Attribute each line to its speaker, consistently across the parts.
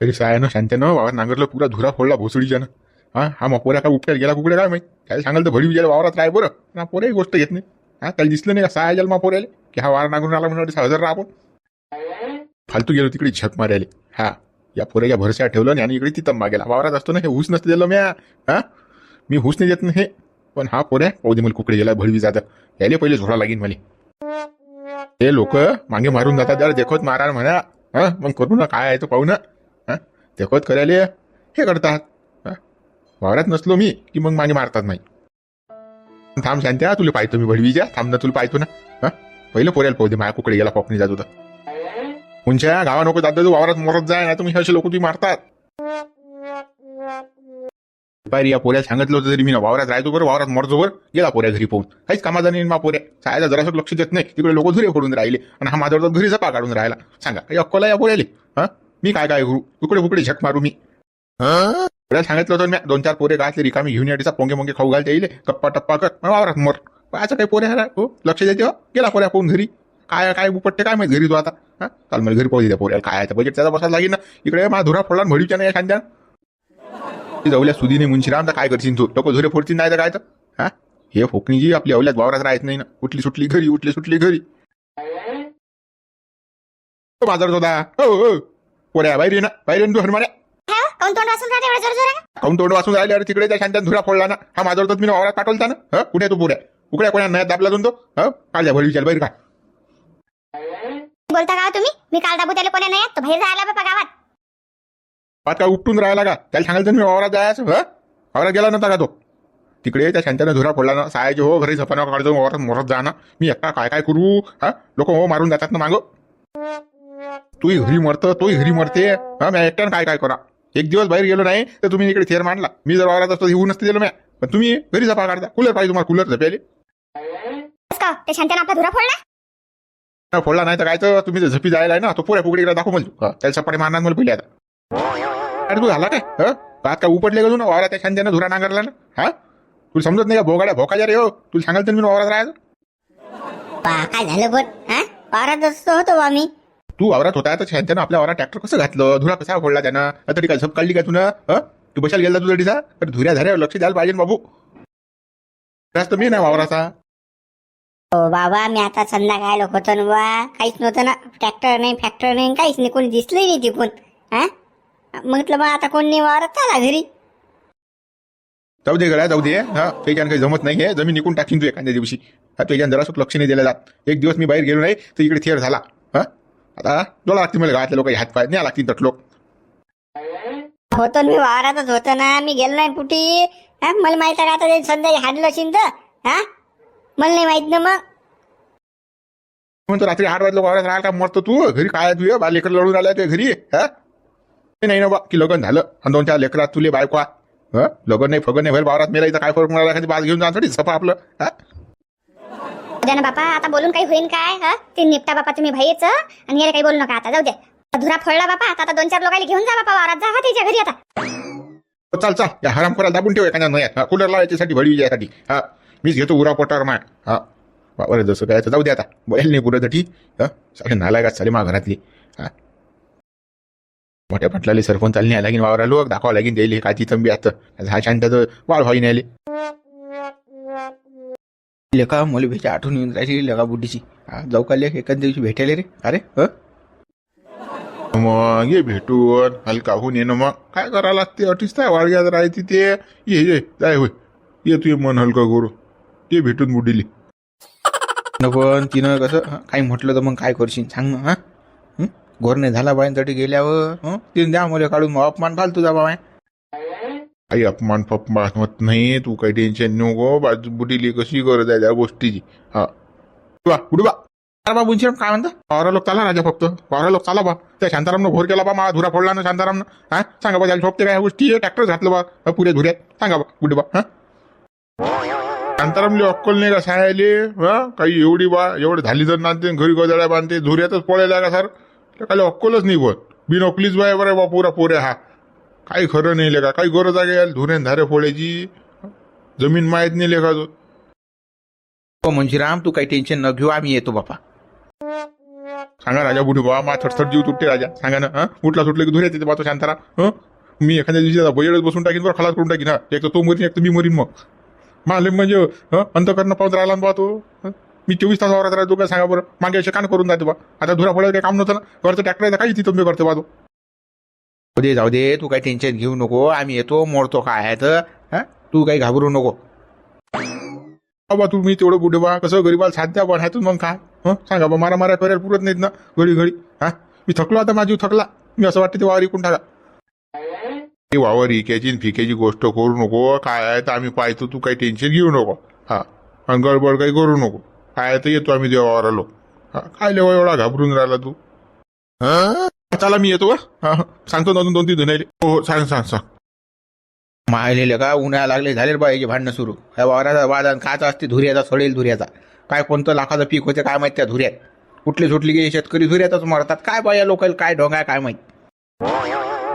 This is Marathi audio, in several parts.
Speaker 1: तरी सायानं शांत्यानं वावर नांगरलं पुरा धुरा फोडला भोसडीच्यानं. हा हा मग पोऱ्या काय उपट्यात गेला कुकडे? काय माहिती? काय सांगाल तर भडी विजायला वावरात राय बरं? ना पोऱ्याही गोष्ट येत नाही. हा त्याला दिसलं नाही का सहा जन्मा पोऱ्याले की हा वावर नांगरून आला म्हणून हजर राहा आपण. फालतू गेलो तिकडे झक मारायले. हा या पोऱ्याच्या भरशा ठेवलं आणि इकडे तिथं मागेला वावरात असतो ना हे हुस नसतं दिलं म्या. हा मी हुस नाही देत ना हे. पण हा पोऱ्या पाहू मला कुकडे गेला भडवी जातं. याले पहिले झोडा लागेल मला. ते लोक मागे मारून जातात जर देखत मारा म्हणा. हा मग करू ना काय आहे तो पाहू ना. हा देखत करायले हे करतात. हा? वावरात नसलो मी की मग मागे मारतात नाही. थांब शांत्या तुला पाहतो मी भडवीच्या थांब ना तुला पाहतो ना. हा? पहिलं पोऱ्याला पाहू दे माया कुकडे गेला पॉपनी जात होता. उंच्या गावा नको जात तू वावरात मरत जाय ना तुम्ही असे लोक तुम्ही मारतात. पायरी या पोऱ्या सांगितलं होतं तरी मी ना वावरात राहतो बरं वावरात मरतो बरं गेला पोऱ्या घरी पाहून. काहीच कामाचा नाही मा पोऱ्या. सायला जरासं लक्ष देत नाही. तिकडे लोक धुरे फोडून राहिले. आणि हा माझ्यावर घरी जपा काढून राहिला. सांगा काही अक्कला या पोऱ्याले? हा? मी काय काय करू उकडे फुकडे झक मारू मी. पोऱ्याला सांगितलं होतं मी दोन चार पोरे घातले रिकामी घेऊन यायचा पोंगे मोंगे खाऊ घालते येईल कप्पा टप्पा कर. वावरात मर. पाहायचं काही पोऱ्या ह्याला हो? लक्ष देते हो. गेला पोऱ्या पाहून घरी. काय काय उपटते काय माहिती घरी तू आता? हा? चाल मला घरी पाहू दे पोऱ्याला. काय आहे बजेट? त्याचा बसायला लागेल ना. इकडे माझा धुरा फोडला आणि भडीच्या नाही खांद्या जाऊल्या सुदीने मुंशीराम तर काय करशील तू? लोक झुरे फोडतील नाही तर काय तर? हा? हे फोकणी जी आपली अवल्यात वावरात राहत नाही ना. उठली सुटली घरी उठली सुटली घरी. बाजार होता. हो. हो. पोऱ्या बाहेर ये ना बाहेर ये ना तू हनुमान्या
Speaker 2: हा? काऊन तोंड वाचून राहते एवढं जोर जोरानं?
Speaker 1: काऊन तोंड वाचून राहिले? अरे तिकडे त्या शांत्यात धुरा फोडला ना. हा माझा मी वावरात पाठवलता ना? हा? कुठे आहे तू पोऱ्या उकड्या कोणा नाही दाबला जाऊन तो? हा? काढल्या भरी विचार बाहेर काय
Speaker 2: बोलता का हो तुम्ही? मी काल दाबू त्याला कोण्या नाही येत, तो बाहेर जायला बाबा गावात.
Speaker 1: काय उपटून राहिला का? त्याला सांगायचं मी वावरात जायचं हा? वावरात गेला नव्हता का तो? तिकडे त्या शांत्यानं धुरा फोडला ना. सायाचे हो घरी झपाना काढतो वावरात मरत जा ना. मी एकटा काय काय करू? हा? लोक हो मारून जातात ना मागं. तूही घरी मरतं तोही घरी मरते. हा मी एकट्यानं काय काय करा? एक दिवस बाहेर गेलो नाही तर तुम्ही इकडे थेर मांडला. मी जर वावरात असतो येऊ नसते दिलं म्या. पण तुम्ही घरी झपा काढता. कूलर पाहिजे तुम्हाला कूलर झपेले.
Speaker 2: बस का? ते शांत्यानं आपला धुरा फोडला?
Speaker 1: ना फोडला नाही तर काय तर? तुम्ही जर झपी जायला आहे ना तो पुऱ्या पुकडे दाखव म्हणजे त्याला सपाटे मारणार मला पहिले आता. अरे तू झाला काय? ह? काय उपटले तू ना? वावरात त्या शांत्यानं धुरा नांगरला ना? हा? तुला समजत नाही का? भोगाड्या भोकाच्या रे हो. तुला सांगाल तर मी वावरात राहायचं.
Speaker 2: काय झालं पण हा? वावरात असतो होतो मी.
Speaker 1: तू वावरात होता तर शांत्यानं आपल्या वावरात ट्रॅक्टर कसं घातलं? धुरा कसा फोडला त्यानं? तरी काय झप काढली का तुला ह? तू बशाला गेला तुझा डिसा तर धुऱ्या धाऱ्यावर लक्ष द्यायला पाहिजे ना बाबू. जास्त मी नाही वावराचा.
Speaker 2: हो बाबा मी आता संध्याकाळला होतो ना बा काहीच नव्हतं ना. ट्रॅक्टर नाही फॅक्टर नाही काहीच नाही. कोणी दिसलंही नाही तिकून. हा? म्हटलं मग आता कोण नाही वावरात? चला घरी.
Speaker 1: जाऊ दे गड्या जाऊ दे. हा? त्याच्यानं काही जमत नाही हे जमीन निघून टाकीन तू एखाद्या दिवशी. हा त्याच्यानं जरासं लक्ष नाही दिलं जात एक दिवस मी बाहेर गेलो नाही तर इकडे थेर झाला. आता डोळा लागते मला गावातल्या लोक हात पाय. न्या लागतील तट लोक
Speaker 2: होतो मी वावरातच होतो ना. मी गेलो नाही कुठे. हा? मला माहीत आहे का आता ते संध्याकाळी हाडलं असेल तर? हा? मला नाही माहीत ना मग.
Speaker 1: म्हणतो रात्री आठ वाजता वावरात राहिला का मरतो तू? घरी काय तू बा लेकर लढून आलाय तुझ्या घरी? हा? ते नाही ना बा की लग्न झालं. आणि दोन चार लेकरात तुले बायको. हा? लग्न नाही फगन नाही व्हायला वावरात मेला इथं काय फरक मिळाला एखादी बाज घेऊन जाण्यासाठी सपा आपलं. हा?
Speaker 2: द्या ना बापा आता बोलून काही होईन काय हा? ते निपटा बापा तुम्ही भाईच आणि याला काही बोलू नका आता जाऊ द्या धुरा फळला बापा आता दोन चार लोकांना घेऊन जा बापा वारात जा हा त्याच्या घरी आता.
Speaker 1: हो, चाल चाल या हराम खोरा दाबून ठेव एखाद्या नयात कूलर लावायच्यासाठी भडी विजयासाठी हा. मीच घेतो उरा पोटावर माय हा. वावर जसं काय जाऊ दे आता बोलायला नाही पुरासाठी हा. सगळे नालायकात चाले मा घरातली हा. मोठ्या पटलाले सरपंच चालणे आला की वावरा लोक दाखवा लागेल द्यायला काय ती तंबी आता हा शांत वाळ व्हाई नाही लेका मला भेटा आठवण येऊन राहिली बुड्डीची हा जाऊ का लेख एखाद दिवशी भेटायला रे. अरे ह? मग ये भेटून हलका होऊन ये ना मग? काय करा लागते? अटीस काय वाळग्यात राहते ते? ये ये जाय होय. ये तू ये मन हलकं करू. ते भेटून बुडीली न पण तिनं कसं हं, काही म्हटलं तर मग काय करशील? सांग ना हा? गोरणे झाला बायांसाठी गेल्यावर हं? तिने द्या मला काढून मग अपमान घाल तुझा बाबा काही अपमान फपमान होत नाही तू काही टेन्शन नको हो, बाजू बुटीली कशी गरज आहे त्या गोष्टीची. हा. बा बुडू बा अरे बा बुंशीराम काय म्हणता? पावरा लोक चाला राजा फक्त. पावरा लोक चाला बा. त्या शांतारामनं घोर केला बा मला धुरा फोडला ना शांतारामनं. हा? सांगा बा त्याला शोभते काय ह्या गोष्टी? ट्रॅक्टर घातलं बा. पुऱ्या धुऱ्यात. सांगा बा बुडे बा. हा? शांतारामले अक्कल नाही का सायले हा? काही एवढी बा एवढी झाली तर नांदते घरी गजाळ्या बांधते धुऱ्यातच पळायला का सर. काही अक्कलच नाही बोल बिनोकलीच बाय बरं बा पुरा पोऱ्या हा. काही खरं नाही लेका काही गरज आहे का धुऱ्यान धारे फोडायची? जमीन माहीत नाही लेखा तो हो म्हणजे राम तू काही टेन्शन न घेऊ आम्ही येतो बापा. सांगा राजा बुढी बाबा मा थटथट जीव तुटते राजा. सांगा ना हा? उठला सुटले की धुऱ्या तिथे पाहतो शांतारा हं? मी एखाद्या दिवशी आता बसून टाकीन बरं खलास करून टाकीन हा? एक तर तो मरीन एक तर मी मरीन मग. माले म्हणजे हं? अंतकरण पाहत राहिला ना बा तो हं? मी चोवीस तास वावरात राहतो काय सांगा बरं. मागे असे कान करून जाते बा. आता धुरा फळायला काही काम नव्हतं ना? घरचं ट्रॅक्टर काही तिथं मी करते बा तो
Speaker 3: दे जाऊ दे तू काही टेन्शन घेऊ नको आम्ही येतो मोडतो काय आहे तर हा? तू काही घाबरू नको.
Speaker 1: बाबा तुम्ही तेवढं बुढे बा कसं गरीबाला साथ द्या बा ह्यातून मग काय? हं? सांगा बा मारा मारा करायला पुरत नाहीत ना घडी घडी हा? मी थकलो आता माझी थकला. मी असं वाटतं ते वावर इकून टाका. ती वावर इकेची न गोष्ट करू नको काय आहे तर आम्ही पाहतो तू काही टेन्शन घेऊ नको. हा आणि गडबड काही करू नको काय आहे तर येतो आम्ही देवावर आलो. हा काय लेवा एवढा घाबरून राहिला तू? हा? चला मी येतो हा. सांगतो ना अजून दोन तीन धनायले हो हो सांग सांग सांग.
Speaker 3: मायलेले का? उन्हाळा लागले झाले बा याचे भांडणं सुरू. ह्या वावराचा वादन काचा असते धुऱ्याचा सडेल धुऱ्याचा. काय कोणतं लाखाचं पीक होते काय माहीत त्या धुऱ्यात. कुठली सुटली की शेतकरी धुऱ्यातच मरतात. काय बा या लोकांना काय ढोंग आहे काय माहीत.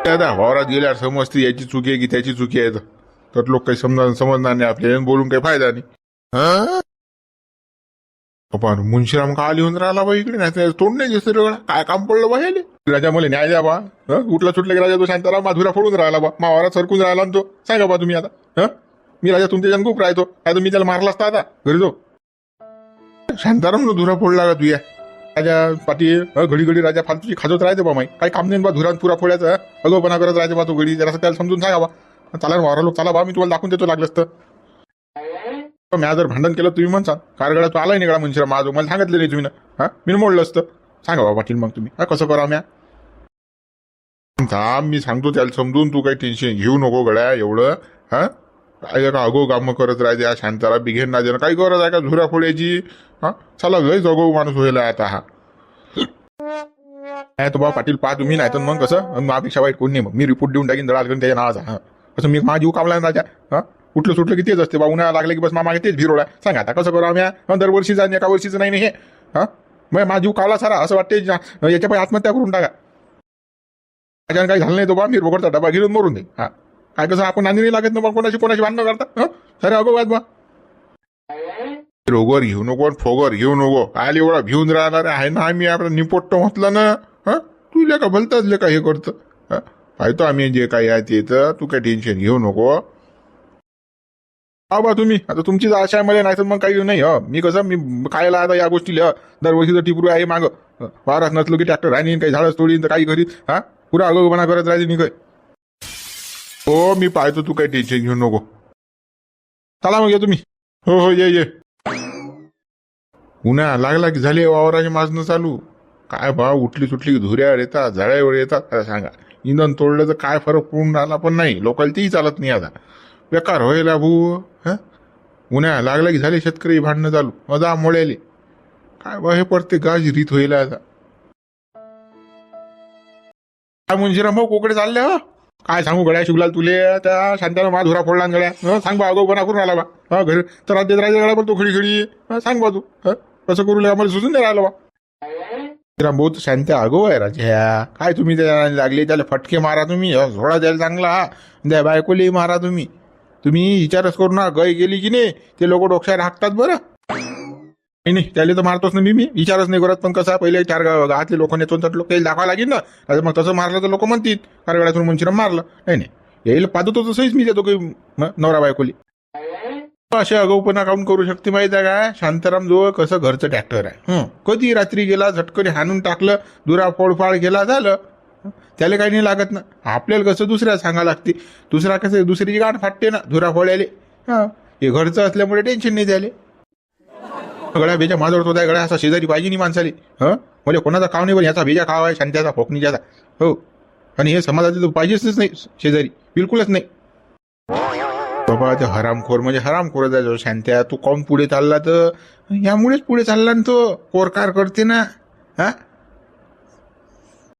Speaker 1: दादा वावरात गेल्यावर समजते याची चुकी आहे की त्याची चुकी आहे. तर. लोक काही समजा समजणार नाही आपल्याला आणि बोलून काही फायदा नाही. हा? पण मुनशीराम का आली होऊन राहिला बा इकडे? नाही तर तोंड नाही दिसत वेळा काय काम पडलं बा हेले राजा मला न्याय द्या बा. हं? उठला की राजा तो शांताराम माधुरा फोडून राहिला बा. मावारा सरकून राहिला ना तो. सांगा बा तुम्ही आता. हं? मी राजा तुमच्या जण खूप राहतो. आता मी त्याला मारला असता आता. घरी जो शांताराम न धुरा फोडला का तुया राजा पाठी घडी घडी राजा फालतूची खाजत राहते बा माई. काही काम नाही बा धुरात पुरा फोड्याचं. हं? अगोपणा करत राहते बा तो घडी जरा त्याला समजून सांगा बा. चाला वारा लोक चला बा. मी तुम्हाला दाखवून देतो लागलं असतं मी जर भांडण केलं तुम्ही म्हणसान. कारगडा तो आलाय निघाला म्हणजे माझं मला सांगितलं नाही तुम्ही ना हा? मी मोडलं असतं. सांगा बा पाटील मग तुम्ही. हा कसं करा म्या थांब मी सांगतो त्याला समजून तू काही टेन्शन घेऊ नको गड्या एवढं हा? काय का अगो काम करत राहते हा शांतारा बिघेन ना देणं. काही गरज आहे का झुऱ्या फोड्याची हा? चला लय जगो माणूस होईल आता हा. काय तो बाबा पाटील पा तुम्ही नाही तर मग कसं? माझ्यापेक्षा वाईट कोण नाही मग. मी रिपोर्ट देऊन टाकीन दळाल करून त्याच्या नावाचा. हा? कसं मी माझा जीव कामला राजा हा? कुठलं सुटलं की तेच असते. बा उन्हाळा लागले की बस मागे तेच भिरोळा. सांगा आता कसं करू आम्ही दरवर्षी जाईन एका वर्षीचं नाही हे. हा? मग माझा जीव कावला सारा असं वाटते याच्या पण आत्महत्या करून टाका. त्याच्यानं काही झालं नाही तो बा मी रोकडचा डबा घेऊन मरून दे हा? काय कसं आपण नांदी नाही लागत ना बा कोणाशी कोणाशी भांडणं करता? हा? अरे अगो बा. रोगर घेऊ नको आणि फोगर घेऊ नको. आले एवढा भिवून राहणार आहे ना आम्ही आपलं निपोट्ट म्हटलं ना. हा? तू का भलताच का हे करतं? पाहतो आम्ही जे काही आहे ते तर. तू काही टेन्शन घेऊ नको. हा बा तुम्ही. आता तुमचीच आशा आहे मला नाही तर मग काही नाही हो. मी कसं मी खायला आता या गोष्टी दरवर्षीचं टिपरू आहे मागं. वारात नसलो की ट्रॅक्टर राहिनी काही झाडच तोडीन तर काही घरी हा. पुरा अगोपणा करत राहते मी काय हो मी पाहतो तू काही टेन्शन घेऊ नको. चला मग ये तुम्ही. हो हो ये ये. उन्हा लागला की झाले वावराचे माजणं चालू. काय बा उठली सुटली धुऱ्यावर येतात झाड्यावर येतात. काय सांगा इंधन तोडलं तर काय फरक पडून राहिला पण नाही. लोकांना तेही चालत नाही आता. बेकार होईल भू उन्हा लागला की झाले शेतकरी भांडणं चालू. मजा मोळ्याले काय बा हे पडते गाज रीत होईल आता. काय मुंशीराम भाऊ कोकडे चालले हो? काय सांगू गड्या शिवलाल तुले त्या शांतानं मा धुरा फोडला ना गड्या हं, सांग बा अगो बना करून राहिला बा. हा घरी तर राज्यात राहायचा गड्या पण तो खडी खडी. हं, सांग बा तू. हं, कसं करू आम्हाला सुचून नाही राहिलं बा. राम भाऊ शांत अगो आहे राजा. काय तुम्ही त्या लागले त्याला फटके मारा तुम्ही. हं, झोडा द्यायला चांगला. हा द्या बायकोली मारा तुम्ही. तुम्ही विचारच करू ना गय गेली की नाही ते लोक डोक्यावर हाकतात बरं. नाही नाही त्याला तर मारतोच ना मी मी विचारच नाही करत पण कसं पहिले चार गावातले लोक नेतो तर लोक काही दाखवा लागेल ना. आता मग तसं मारलं तर लोक म्हणतील कारगडातून मंचिरम मारलं. नाही नाही येईल पाहतो तसंच मी देतो काही नवरा बायकोली. असे अगाऊपणा काऊन करू शकते माहिती आहे का? शांताराम जवळ कसं घरचं ट्रॅक्टर आहे. कधी रात्री गेला झटकन हाणून टाकलं दुरा फोडफाड गेला झालं. त्याला काही नाही लागत ना. आपल्याला कसं दुसऱ्या सांगा लागते? दुसरा कसं दुसरीची गाठ फाटते ना धुरा फोड्याले हा? हे घरचं असल्यामुळे टेन्शन नाही त्याले. गळ्या भेजा माझ्यावर होता गळ्या असा शेजारी पाहिजे नाही माणसाले. हं? म्हणजे कोणाचा खाव नाही पण याचा भेजा खावा आहे शांत्याचा फोकणीच्याचा हो. आणि हे समाजाचे तर पाहिजेच नाही शेजारी. बिलकुलच नाही. बाबा ते हरामखोर म्हणजे हरामखोर जायचो शांत्या. तू कॉम पुढे चालला तर? यामुळेच पुढे चालला ना तो. कोरकार करते ना. हा?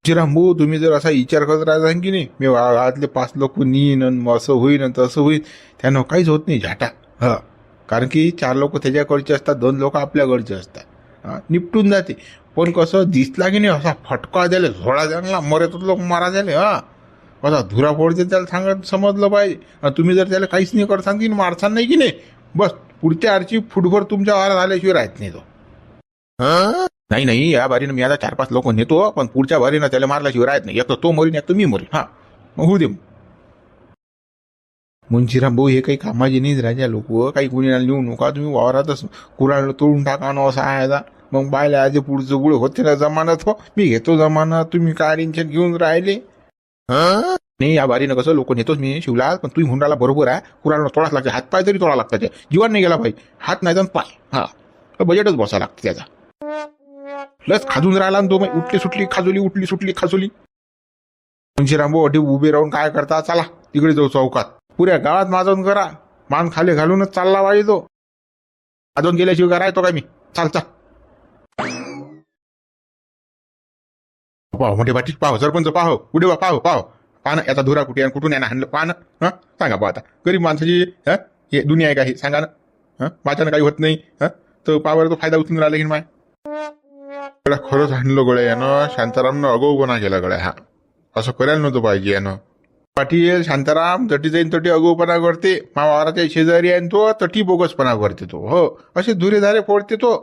Speaker 1: जिरांबू तुम्ही जर असा विचार करत राहता की नाही मी गावातले पाच लोक नीन आणि असं होईन तसं होईन त्यानं काहीच होत नाही झाटा. हा. कारण की चार लोक त्याच्याकडचे असतात दोन लोक आपल्याकडचे असतात. हा. निपटून जाते. पण कसं दिसला की नाही असा फटका द्याले झोळा द्यायला मरेत लोक मारा द्याले हा. असा धुरा फोडते त्याला सांगत समजलं पाहिजे. तुम्ही जर त्याला काहीच नाही करत की मारसान नाही की नाही? बस पुढच्या आरची फुटभर तुमच्या वारा झाल्याशिवाय राहत नाही तो. हां? नाही नाही या बारीनं मी आता चार पाच लोक नेतो पण पुढच्या बारीनं त्याला मारल्याशिवाय राहत नाही. एक तर तो मरीन एक तर मी मरीन. हा मग होऊ दे मुंशीराम भाऊ हे काही कामाचे नाहीच राजा लोक हो. काही कुणीला लिहू नका तुम्ही वावरातच कुराण तोडून टाका ना असा आहे मग बायला आज पुढचं गुळ होते ना जमानत हो. मी घेतो जमाना तुम्ही काय टेन्शन घेऊन राहिले? नाही या बारीनं कसं लोक नेतोच मी शिवला पण तुम्ही हुंडाला बरोबर आहे. कुराण तोडाच लागते हात पाय तरी तोडा लागतात. ते. जीवन नाही गेला पाहिजे. हात नाही तर पाय. हा बजेटच बसा लागते त्याचा. लस खाजून राहिला ना तो मग उठली सुटली खाजोली उठली सुटली खाजोली. मुंशीराम भाऊ उभे राहून काय करता? चला तिकडे जाऊ चौकात. पुऱ्या गावात माजून करा. मान खाली घालूनच चालला पाहिजे तो. अजून गेल्याशिवाय करायचो काय मी? चाल चाल. पाहो मोठे पाटील पाहो सरपंच पाहो कुठे बा पाहो पाहो. पान याचा धुरा कुठे कुठून यानं हाणलं पान हा? सांगा बा आता. गरीब माणसाची हं? हे दुनिया आहे का हे? सांगा ना. हं? माझ्यानं काही होत नाही हं? तर पावर तो फायदा उचलून राहिला की माय गड्या खरंच हाणलं गड्या यानं. शांतारामनं अगोपणा केला गड्या हा असं करायला नव्हतं पाहिजे यानं. पाटील शांताराम तटी जाईन तटी अगोपणा करते. मावाराच्या शेजारी आहे तो तटी बोगसपणा करते तो. हो असे धुरे धारे फोडते तो.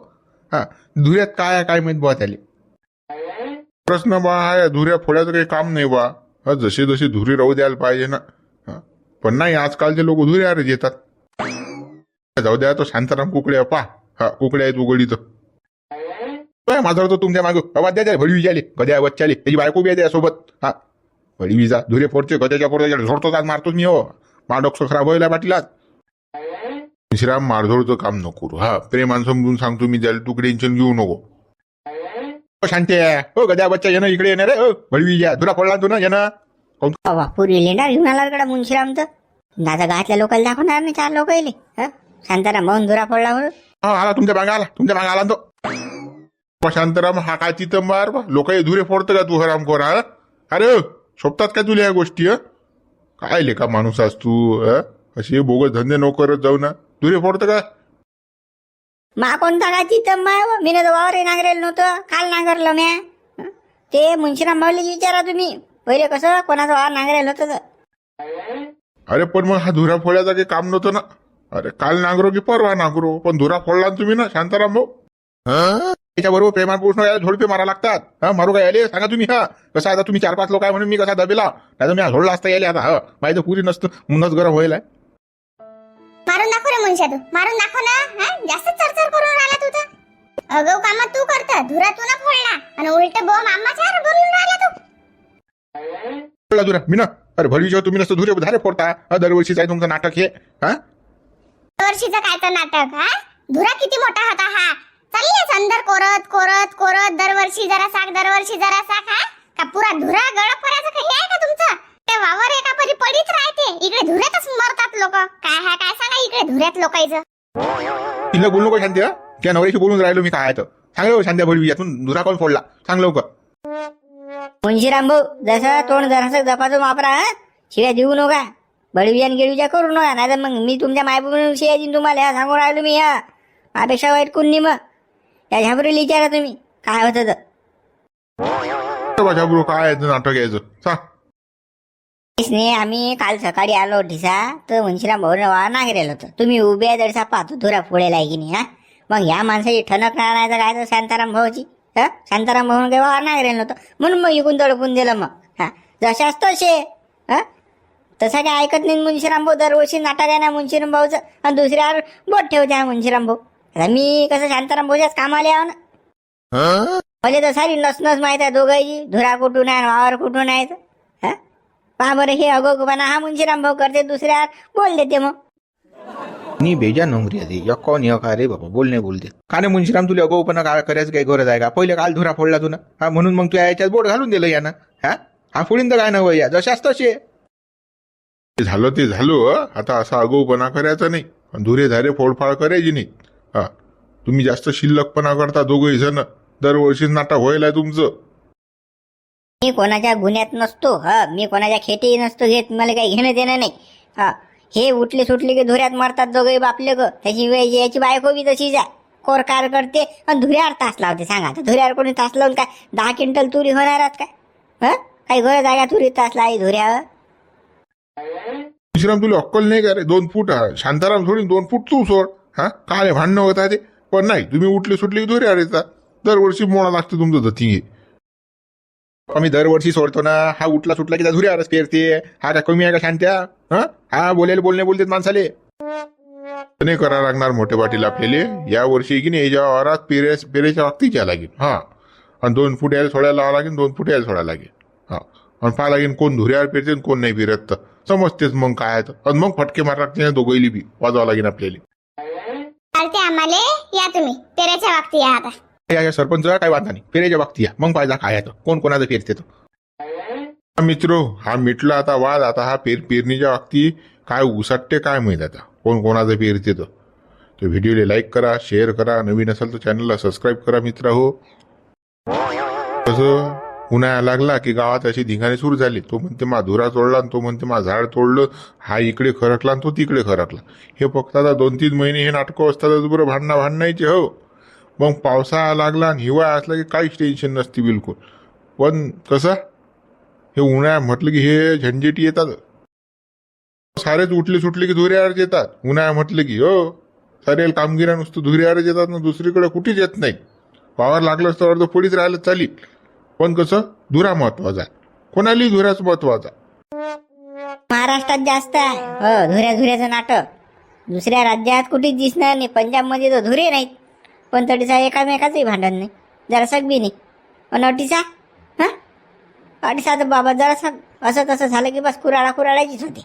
Speaker 1: हा धुऱ्यात काय आहे काय माहीत बुवा त्याले. प्रश्न बा आहे धुऱ्या फोड्याचं काही काम नाही बा. जशी जसे जसे धुरे राहू द्यायला पाहिजे ना. हा. पण नाही आजकालचे लोक धुऱ्यावरच येतात जाऊ द्या तो शांताराम कुकड्या पा हा कुकड्या आहेत उघडी तर काय माझा तो तुमच्या मागं बाबा द्या द्या भडी विजाले गद्या बच्चाले त्याची बायको बी आहे त्यासोबत. हा. भडी विजा धुरे फोडते गद्याच्या पोरच्या झोडतो आज मारतोच मी हो. माडोक्स खराब व्हायला पाटीलाच श्रीराम मारझोडचं काम नको हा प्रेमान समजून सांगतो मी त्याला तू टेन्शन घेऊ नको. हो शांती आहे. हो गद्या बच्चा येणं इकडे येणार रे हो. भडवी या. धुरा पडला तू ना येणं.
Speaker 2: पूर्वी लेंडार घेऊन आला कडा मुंशीराम तर दादा गावातल्या लोकांना दाखवणार नाही चार लोक येले शांताराम भाऊन धुरा पडला म्हणून.
Speaker 4: हा आला तुमच्या मागे आला तुमच्या मागे आला तो. शांताराम हा काय तिथं मार बा लोक धुरे फोडतं का तू हराम हा? अरे शोभतात का तुला या गोष्टी हं? काय लेखा माणूस आज तू? असे बोगस धंदे नको करत जाऊ ना. धुरे फोडतं का?
Speaker 2: मा कोणता काय तिथं माय व? मी तर वावर नांगरेल नव्हतं काल नांगरलं म्या? ते मुंशीराम भाऊला विचारा तुम्ही. पहिले कसं कोणाचं वावर नांगरेल होतं तर.
Speaker 4: अरे पण मग हा धुरा फोडायचं काही काम नव्हतं ना. अरे काल नांगरो की परवा नांगरो पण धुरा फोडला ना तुम्ही ना शांताराम भाऊ? त्याच्याबरोबर प्रेमान पुरुष झोडपे मारा लागतात. हा मारू काय? आले सांगा तुम्ही हा. कसं आता तुम्ही चार पाच लोक आहे म्हणून मी कसा दबेला? नाही तर मी झोडला असता यायला आता हा. माहिती पुरी नसतं मुनच गरम होईल.
Speaker 5: मारून दाखव रे तू मारून दाखव ना हा. जास्त चरचर करून राहिला तू तर. अगं कामात तू करत. धुरा तू ना फोडला. आणि उलट बोलून राहिला तू.
Speaker 4: फोडला धुरा मी ना? अरे भरवीच्या तुम्ही नसतं धुरे धारे फोडता. दरवर्षीच आहे तुमचं नाटक हे. हा?
Speaker 5: वर्षीचं काय तर नाटक हा? धुरा किती मोठा होता हा. चालले संदर कोरत कोरत कोरत. दरवर्षी जरा साक दरवर्षी जरा साक हा? का पुरा धुरा गळप करायचं काही आहे का तुमचं? ते वावर एका परी पडीच राहते. इकडे धुऱ्यातच मरतात लोक. काय हा काय सांगा इकडे धुऱ्यात लोकांचं
Speaker 4: तिला बोलू नको शांती हा? त्या नवऱ्याशी बोलून राहिलो मी काय तर. सांग शांत्या भरवी यातून धुरा कोण फोडला? सांग लवकर.
Speaker 2: मुंशीराम भाऊ जसं तोंड जरासं जपाचं वापरा हं? शिव्या देऊ नका. बळवियान गिळविजा करू नका नाही तर मग मी तुमच्या मायबाबून शिव्या देईन तुम्हाला ह्या सांगून राहिलो मी ह्या माझ्यापेक्षा वाईट कोणी मग या झाबरीला विचारा तुम्ही? काय होतं तर?
Speaker 4: बरोबर काय आहे ते नाटक यायचं? सांग.
Speaker 2: काहीच नाही आम्ही काल सकाळी आलो ढिसा तर मुंशीराम भाऊ वा नागरेल होतं तुम्ही उभे आहे दरसा पाहतो धुरा पुढेला आहे की नाही हा? मग ह्या माणसाची ठणक नाही तर काय तर शांताराम भाऊची हा? शांताराम भाऊ काही वावर नागरेल नव्हतं म्हणून मग इकून तडकून दिलं मग हा? जशाच तसे हा? तसा काय ऐकत नाही मुंशीराम भाऊ? दरवर्षी नाटक आहे ना मुंशीराम भाऊचं आणि दुसऱ्यावर बोट ठेवते हा मुंशीराम भाऊ. मी कसं शांताराम भाऊच्याच कामाला आहो ना? मला तर सारी नसनस माहीत आहे दोघांची धुरा कुठून आहे आणि वावर कुठून आहे तर. हा? पहा बरं हे अगोगोपणा हा मुंशीराम भाऊ करते दुसऱ्या बोल देते मग.
Speaker 1: नी बेजा नोंगरी आधी या कोण या का रे बाबा? बोलणे बोलते. का नाही मुंशीराम तुला अगोपणा काय करायचं काही गरज आहे का? पहिले काल धुरा फोडला तू ना हा म्हणून मग तू याच्यात बोट घालून दिलं यानं. हा? हा फोडीन तर काय नवं या? जशाच तसे.
Speaker 4: झालं ते झालं हं. आता असा आगोपणा करायचा नाही. पण धुरे धारे फोडफाड करायची नाही. हा. तुम्ही जास्त शिल्लकपणा करता दोघही जण. दरवर्षी नाटक व्हायला तुमचं.
Speaker 2: मी कोणाच्या गुन्ह्यात नसतो हा. मी कोणाच्या खेटी नसतो घेत मला काही घेणं देणं नाही. हा. हे उठले सुटले की धुऱ्यात मरतात दोघे बापले ग. त्याची वेळ याची बायको बी तशीच आहे. कोर कार करते आणि धुऱ्यावर तास लावते सांगा. आता धुऱ्यावर कोणी तास लावून काय दहा क्विंटल तुरी होणारात काय? हा? काही गरज आहे तुरी तास लावी धुऱ्यावर?
Speaker 4: विश्राम तुला अक्कल नाही का रे? दोन फूट हा. शांताराम सोडून दोन फूट तू सोड. हा? काय भांडणं होत आहे ते. पण नाही तुम्ही उठले सुटले की धुऱ्यावर येतात
Speaker 1: दरवर्षी मोडा लागते तुमचं धतिंगे
Speaker 3: आम्ही दरवर्षी सोडतो ना. हा उठला सुटला की त्या धुऱ्यावरच पेरते. हा त्या कमी आहे का शांत्या? हा? हा बोलायला बोलणे बोलतेत माणसाले.
Speaker 1: नाही करा लागणार मोठे पाटील आपल्याला. या वर्षी की नाही जेव्हा वावरात पेरे पेरेच्या वागतीच यायला लागेल. हा. आणि दोन फूट यायला सोडायला लावा लागेल दोन फूट यायला सोडायला लागेल. हा. आणि पाहा लागेल कोण धुऱ्यावर पेरते कोण नाही पेरत. तर समजतेच मग काय आहे तर. आणि मग फटके मारा लागते ना दोघैली बी. वाजवा लागेल आपल्याला.
Speaker 5: चालते आम्हाला या तुम्ही. पेऱ्याच्या बाबतीत या आता.
Speaker 3: या या सरपंच काय वांधा नाही. पेरेच्या बाबती या. मग पाहिजे काय आहे तो? कोण कोणाचं पेरते तो
Speaker 1: हा मित्र हा मिटला आता वाद. आता हा पेर पेरणीच्या बाबतीत काय उसाटते काय माहीत आता? कोण कोणाचं पेरते तर तो? व्हिडिओला लाईक करा शेअर करा. नवीन असेल तर चॅनलला सबस्क्राईब करा मित्र हो. कसं उन्हाळा लागला की गावात अशी धिंगाणे सुरू झाली. तो म्हणते मा धुरा तोडला आणि तो म्हणते मा झाड तोडलं. हा इकडे खरकला आणि तो तिकडे खरकला. हे फक्त आता दोन तीन महिने हे नाटकं असतात बरं भांडणं भांडणायचे हो. मग पावसाळा लागला आणि हिवाळा असला की काहीच टेन्शन नसते बिलकुल. पण कसं? हे उन्हाळ्या म्हटलं की हे झंझेटी येतात. सारेच उठले सुटले की धुऱ्यावरच येतात. उन्हाळ्या म्हटलं की हो सारे कामगिऱ्या नुसतं धुऱ्यावरच येतात ना दुसरीकडे कुठेच येत नाही. वावर लागलं तर अर्ध पुढीच राहिलं चालेल पण कसं? धुरा महत्त्वाचा आहे. कोणालाही धुराच महत्त्वाचा
Speaker 2: महाराष्ट्रात जास्त आहे. हो धुऱ्या धुऱ्याचं नाटक. दुसऱ्या राज्यात कुठेच दिसणार नाही. पंजाबमध्ये तर धुरे नाहीत. पण तडीसा एकामेकाचंही भांडण नाही. जरासक बी नाही. पण अटीसा हां? अटीचा तर बाबा जरासं असं तसं झालं की बस कुराळा कुराडायचीच होती.